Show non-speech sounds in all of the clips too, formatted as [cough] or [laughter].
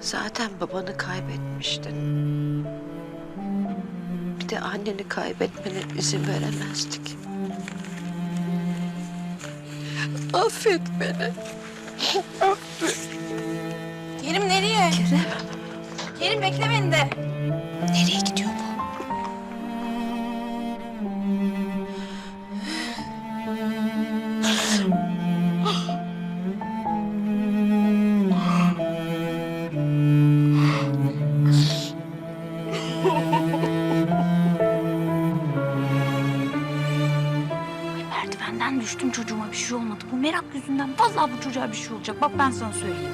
Zaten babanı kaybetmiştin. Bir de anneni kaybetmene izin veremezdik. Affet beni. Kerim nereye? Kerem. Kerim bekle beni de. Merak yüzünden vallahi bu çocuğa bir şey olacak. Bak ben sana söyleyeyim.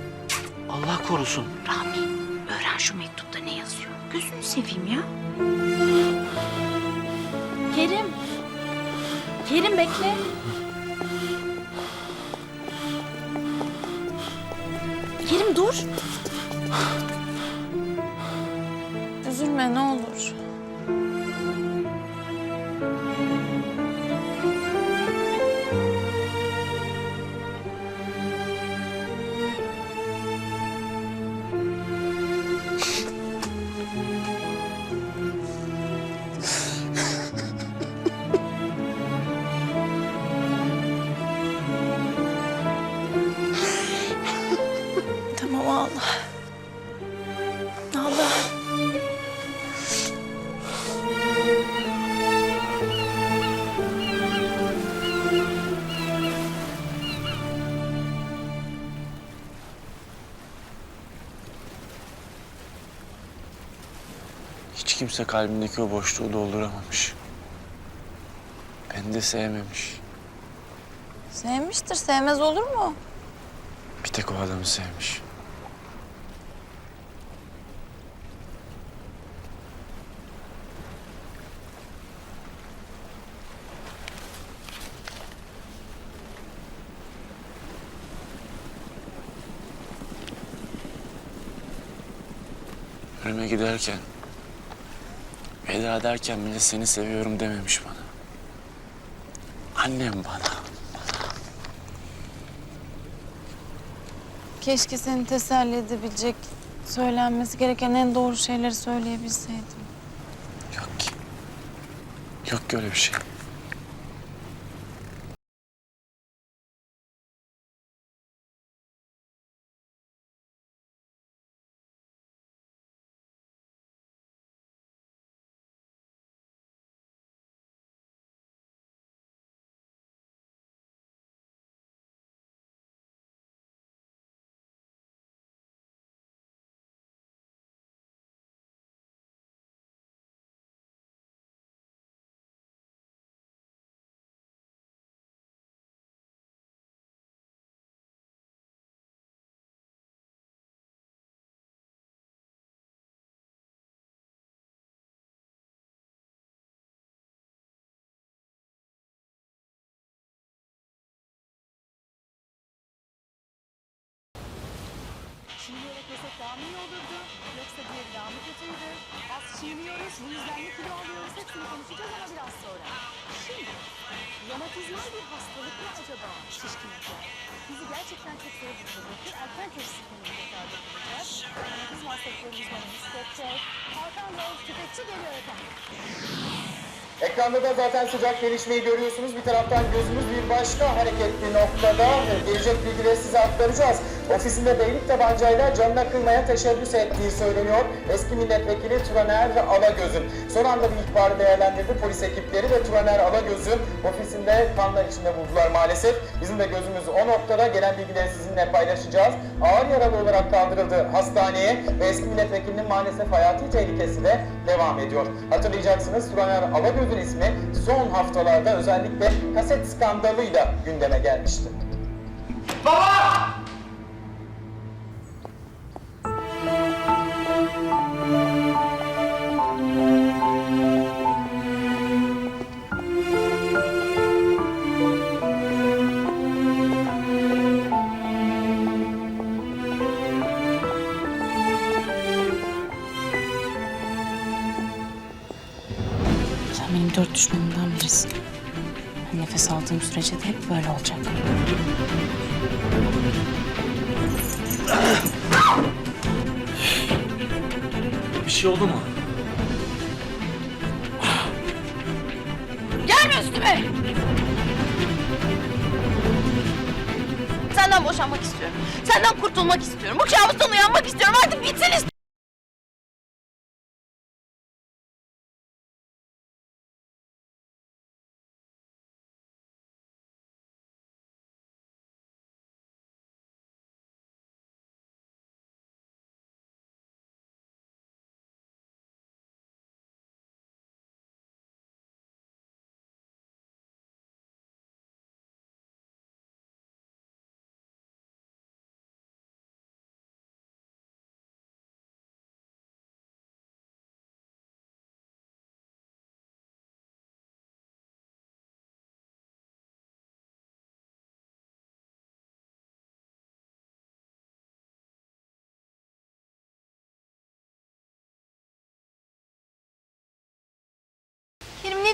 [gasps] Allah korusun. Rami öğren şu mektupta ne yazıyor. Gözünü seveyim ya. Kerim. Kerim bekle. Kerim dur. Üzülme ne olur. Hiç kimse kalbindeki o boşluğu dolduramamış. Beni de sevmemiş. Sevmiştir. Sevmez olur mu? Bir tek o adamı sevmiş. Ölüme giderken, veda ederken bile seni seviyorum dememiş bana. Annem bana. Keşke seni teselli edebilecek, söylenmesi gereken en doğru şeyleri söyleyebilseydim. Yok ki. Yok ki öyle bir şey. Çiğneyerek yesek daha mı iyi olurdu? Yoksa diğeri daha mı kötüydü? Az çiğniyoruz, bu yüzden mi kilo alıyoruz? Hepsini konuşacağız ama biraz sonra. Şimdi, romatizmal bir hastalık mı acaba şişkinlikler? Bizi gerçekten çok zor bırakır. Erken teşhis konumunda tedavi edileceğiz. Romatizma hastalıkları uzmanımız Doktor Hakan Yavuz Tüfekçi geliyor efendim. Ekranda da zaten sıcak gelişmeyi görüyorsunuz. Bir taraftan gözümüz bir başka hareketli noktada. Gelecek bilgileri size aktaracağız. Ofisinde beylik tabancayla canına kıymaya teşebbüs ettiği söyleniyor. Eski milletvekili Turaner Alagöz'ün. Son anda bir ihbarı değerlendirdi polis ekipleri ve Turaner Alagöz'ü ofisinde kanlar içinde buldular maalesef. Bizim de gözümüz o noktada. Gelen bilgileri sizinle paylaşacağız. Ağır yaralı olarak kaldırıldı hastaneye ve eski milletvekilinin maalesef hayati tehlikesi de devam ediyor. Hatırlayacaksınız Turaner Alagöz'ün ismi son haftalarda özellikle kaset skandalıyla gündeme gelmişti. Sen düşmanımdan birisin. Ben nefes aldığım sürece de hep böyle olacak. şey oldu mu? Gelme üstüme! Senden boşanmak istiyorum. Senden kurtulmak istiyorum. Bu kabustan uyanmak istiyorum. Artık bitsin istiyorum.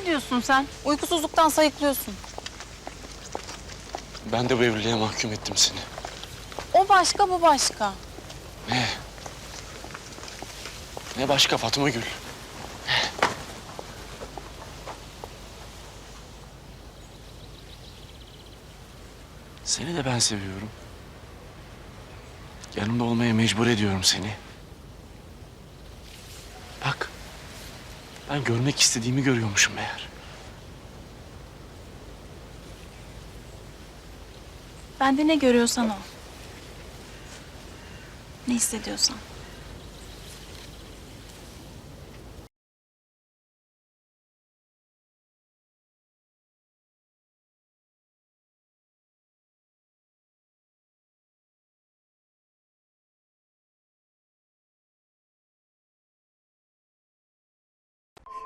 Ne diyorsun sen? Uykusuzluktan sayıklıyorsun. Ben de bu evliliğe mahkum ettim seni. O başka bu başka. Ne? Ne başka Fatma Gül? Seni de ben seviyorum. Yanımda olmaya mecbur ediyorum seni. Bak. Ben görmek istediğimi görüyormuşum meğer. Bende ne görüyorsan o. Ne hissediyorsan.